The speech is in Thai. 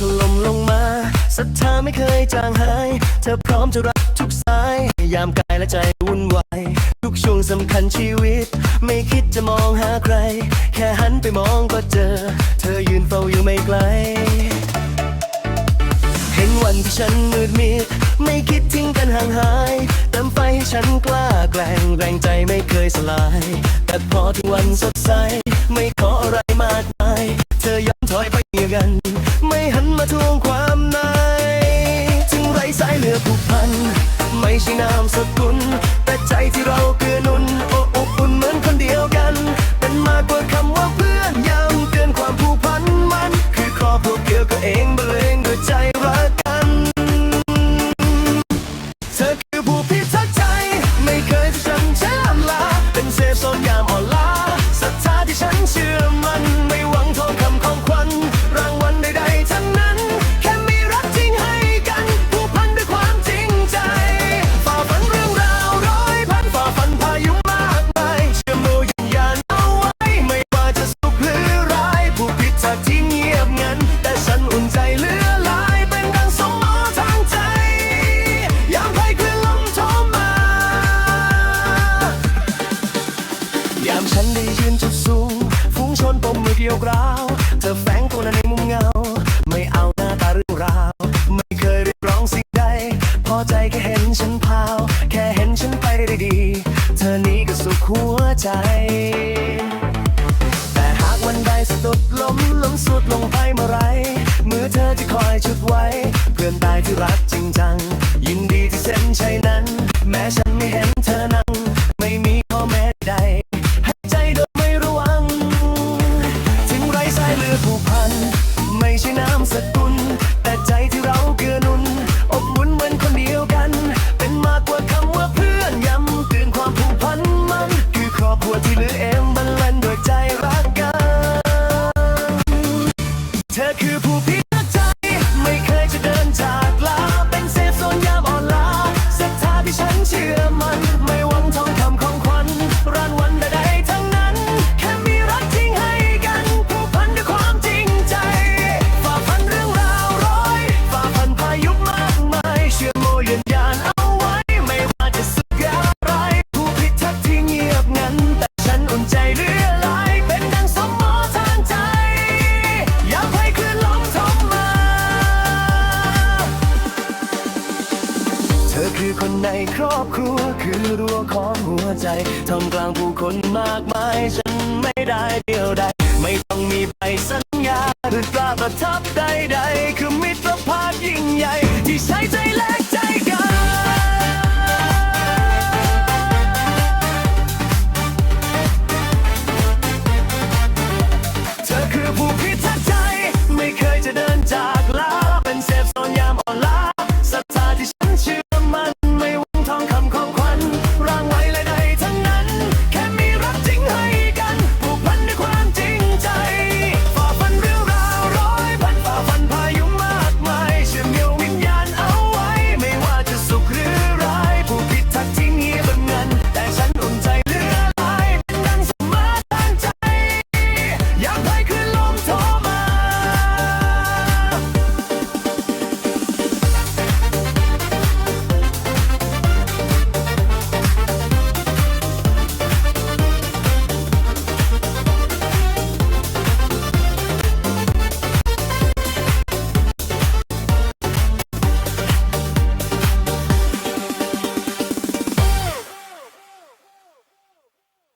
ถล่มลงมาศรัทธาไม่เคยจางหาย เธอพร้อมจะรับทุกสาย ยามกายและใจวุ่นวาย ทุกช่วงสำคัญชีวิต ไม่คิดจะมองหาใคร แค่หันไปมองก็เจอ เธอยืนเฝ้าอยู่ไม่ไกล เห็นวันที่ฉันมืดมิด ไม่คิดทิ้งกันห่างหาย เติมไฟให้ฉันกล้าแกล้งแรงใจไม่เคยสลาย แต่พอถึงวันสดใส ไม่ขออะไรมากมาย เธอยอมถอยไปเกัน มาทวงความใน ถึงไรสายเหลือผูกพัน ไม่ใช่นามสกุล แต่ใจที่เราเกื้อนุนโอ้อบอุ่นเหมือนคนเดียวกัน เป็นมากกว่าคำว่าเพื่อนย้ำเตือนความผูกพันมัน คือครอบครัวเกี่ยวกับเอง ใจแค่เห็นฉันพาว แค่เห็นฉันไปได้ดี เธอนี้ก็สุขหัวใจ แต่หากวันใดสะดุดล้มล้มสุดลงไปเมื่อไรมือเธอจะคอยชุดไว้ เพื่อนตายที่รักจริง เธอคือผู้พิ ธอคือคนในครอบครัวคือรั้วของหัวใจทำกลางผู้คนมากมาย ฉันไม่ได้เดียวดายไม่ต้องมีใบสัญญา หรือตราประทับใดๆคือมิตรภาพยิ่งใหญ่ ที่ใช้ใจแลก